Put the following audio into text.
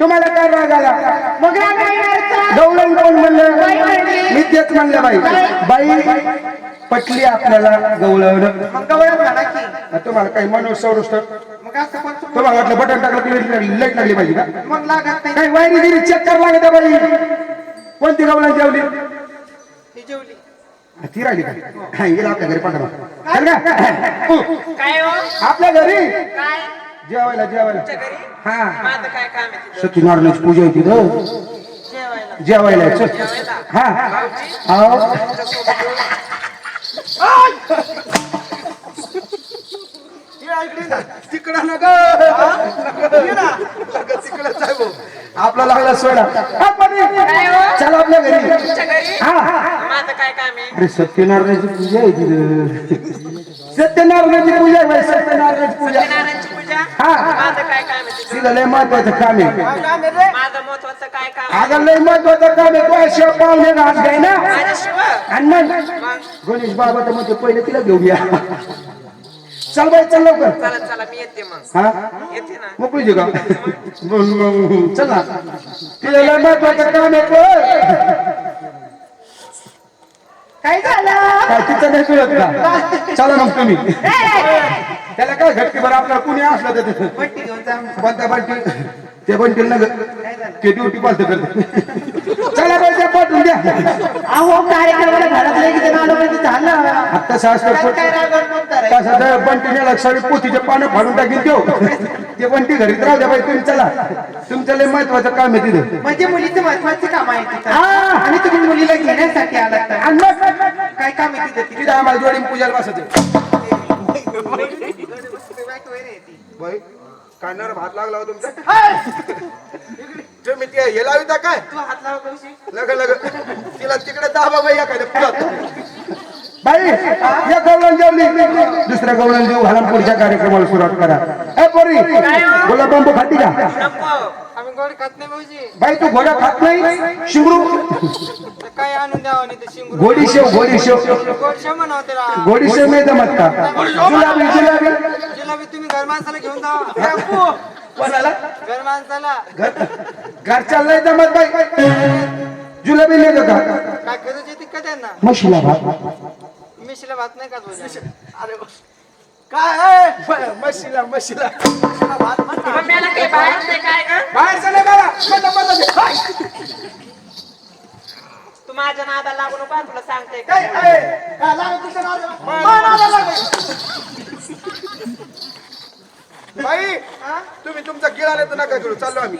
तुम्हाला काय राग आला. गवळण कोण म्हणलं. मी तेच म्हणलं बाई. बाई. पटली आपल्याला गवळण तुम्हाला काही मनोज सौरुष्ट मग असं पण तुम्ही- तुम्हाला वाटलं बटन टाकलं की लाइट लागली? लाइट लागली पाहिजे का? मग लागत नाही. काही वायरी गिरी चेक करावं लागत बाई. कोणती गवळण जेवली? ही जेवली. ती राहिली का? गेला आपल्या घरी पाठवा. हो? आपल्या घरी? जेवायला जेवायला. हा. माझं काय काम आहे तिथं? सत्यनारायणाची पूजा होती ग जेवायला. जेवायला चल. हा. हो तिकडं ना. ग आपला लागला सोडा. हा. चल आपल्या घरी. तुमच्या घरी? हा. हा. माझं काय काम आहे? अरे सत्यनारायणाची पूजा आहे तिथं. सत्यनारायणाची पूजा आहे सत्यनारायणाची पूजा. सत्यनारायणची पूजा? हा. माझं काय काम आहे लय महत्वाचं काम आहे. माझं महत्वाचं काय काम अगं लय महत्वाचं काम आहे. तो शिव पाहुणे घास घ्याय ना? आणि मग? गणेश बाबा तर म्हणजे पहिले तिला घेऊन या. चल बाई चल लवकर. चला चला मी येते मग. हा? येते ना. मोकळी का? चल ना. तिला लय महत्वाचं काम आहे तो. काय झालं? काय तिचं नाही कळत का? चला मग तुम्ही. त्याला काय घटके बरं? आपल्याला कुणी असलं तर तिथं. पट्टी घेऊन जा कोणत्या बंटी? ते बंटील ना. ते ड्युटी पालत करते. चला बाई त्या पाठवून द्या. अहो कार्यक्रमाला घरात आलो म्हणजे झालं. आता शास्त्र त्यात काय तर बंटीने लक्षावी पोथीचे पानं फाडून टाकीन देऊ ते बंटी घरीच राहू द्या बाई तुम्ही चला. तुमचं लय महत्वाचं काम आहे तिथे. म्हणजे मुलीचं महत्वाचं काम आहे तिथं. हा. आणि घेण्यासाठी मग काय काम आहे तिथं? तिथे आम्हाला जोडी पूजाला बसत बाई कानावर भात लागला हो तुमचा? ते हे लाविता काय? हात लाव. लग लग. तिला तिकडे दाबा बाई एखाद्या पुढात बाई या गवळण जेवली दुसऱ्या गवळण जेव घालून पुढच्या कार्यक्रमाला सुरुवात करा. ए पोरी गुलाब बांबू खाती का? नको. आम्ही गोड खात नाही भाऊजी. बाई तू घोडा खात नाही? शिंगरू काय आणून द्यावं नाही तर शिंगरू? शेव म्हणावं त्याला घोडी शेव नाही जमत का गुलाबी जिलाबी जिलाबी. तुम्ही घर माणसाला घेऊन जा. कोणाला? घर माणसाला. घर घरच्या नाही जमत बाई. जुलाबी नाही का काय करूच येते का त्यांना? भात. मिशीला भात नाही का तुझ्या? अरे काय काही बाहेर नाही काय बाहेर चला बाळा माझ्या नादा लागू नको तुला सांगते. बाई तुम्ही तुमचा गिळाले तर नका घेऊ चाललो आम्ही.